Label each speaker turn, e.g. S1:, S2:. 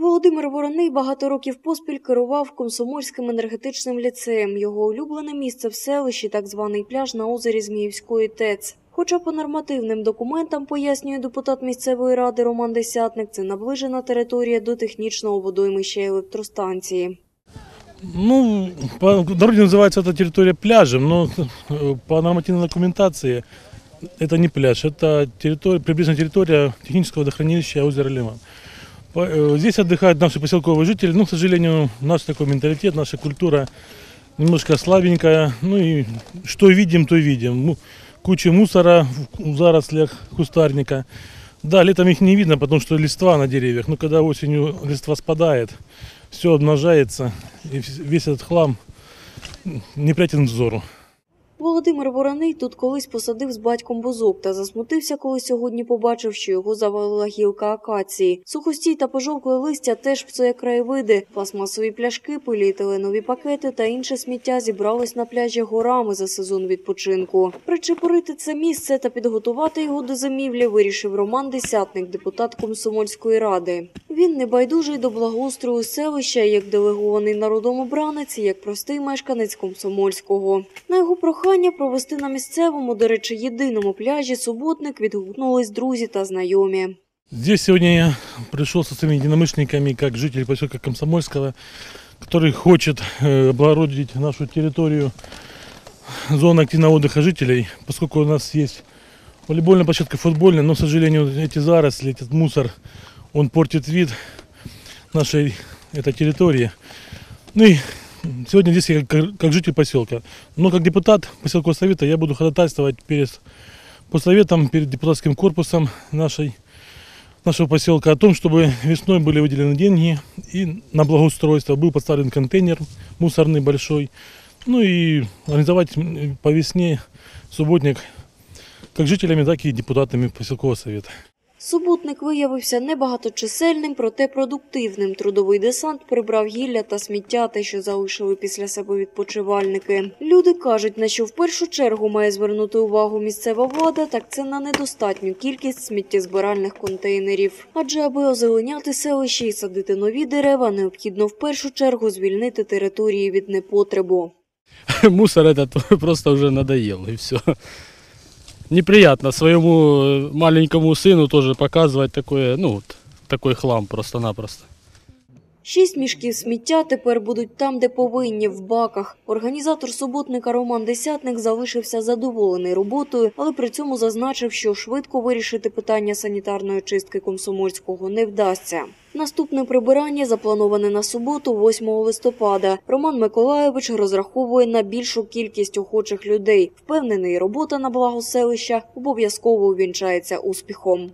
S1: Володимир Вороний багато років поспіль керував комсомольським енергетичним ліцеєм. Його улюблене місце в селищі, так званий пляж на озері Зміївської ТЕЦ. Хоча по нормативним документам, пояснює депутат місцевої ради Роман Десятник, це наближена територія до технічного водоймища електростанції.
S2: Ну, по дороге называется эта территория пляжем, но э, по нормативной документации это не пляж, это территория, прибрежная территория технического водохранилища озера Лиман. Э, Здесь отдыхают наши поселковые жители, но, к сожалению, наш такой менталитет, наша культура немножко слабенькая. Ну и что видим, то видим. Му- Куча мусора в зарослях кустарника. Да, летом их не видно, потому что листва на деревьях. Но когда осенью листва спадает, все обнажается, и весь этот хлам неприятен взору.
S1: Володимир Вороний тут колись посадив з батьком бузок та засмутився, коли сьогодні побачив, що його завалила гілка акації. Сухостій та пожовкле листя теж псує краєвиди. Пластмасові пляшки, поліетиленові пакети та інше сміття зібралось на пляжі горами за сезон відпочинку. Причепурити це місце та підготувати його до зимівлі вирішив Роман Десятник, депутат комсомольської ради. Він небайдужий до благоустрою селища як делегований народом обранець, і як простий мешканець комсомольського. На його прохання провести на місцевому, до речі, єдиному пляжі суботник відгукнулись друзі та знайомі.
S2: Здесь сегодня я пришел со своими единомышленниками, как житель поселка Комсомольского, который хочет э, облагородить нашу территорию зоны активного отдыха жителей, поскольку у нас есть волейбольная площадка, футбольная, но, к сожалению, эти заросли, этот мусор, он портит вид нашей этой территории. Ну и сегодня здесь я как, как житель поселка. Но как депутат поселкового совета я буду ходатайствовать перед по советам, перед депутатским корпусом нашей нашего поселка о том, чтобы весной были выделены деньги и на благоустройство был поставлен контейнер мусорный большой, ну и организовать по весне субботник как жителями, так и депутатами поселкового совета.
S1: Суботник виявився небагаточисельним, проте продуктивним. Трудовий десант прибрав гілля та сміття, те, що залишили після себе відпочивальники. Люди кажуть, на що в першу чергу має звернути увагу місцева влада, так це на недостатню кількість сміттєзбиральних контейнерів. Адже аби озеленяти селище і садити нові дерева, необхідно в першу чергу звільнити території від непотребу.
S3: мусор этот просто уже надоел, и все Неприятно своему э, маленькому сыну тоже показывать такое, ну, вот, такой хлам просто-напросто.
S1: Шість мішків сміття тепер будуть там, де повинні, в баках. Організатор суботника Роман Десятник залишився задоволений роботою, але при цьому зазначив, що швидко вирішити питання санітарної чистки комсомольського не вдасться. Наступне прибирання заплановане на суботу, 8 листопада. Роман Миколаєвич розраховує на більшу кількість охочих людей. Впевнений, робота на благо селища обов'язково увінчається успіхом.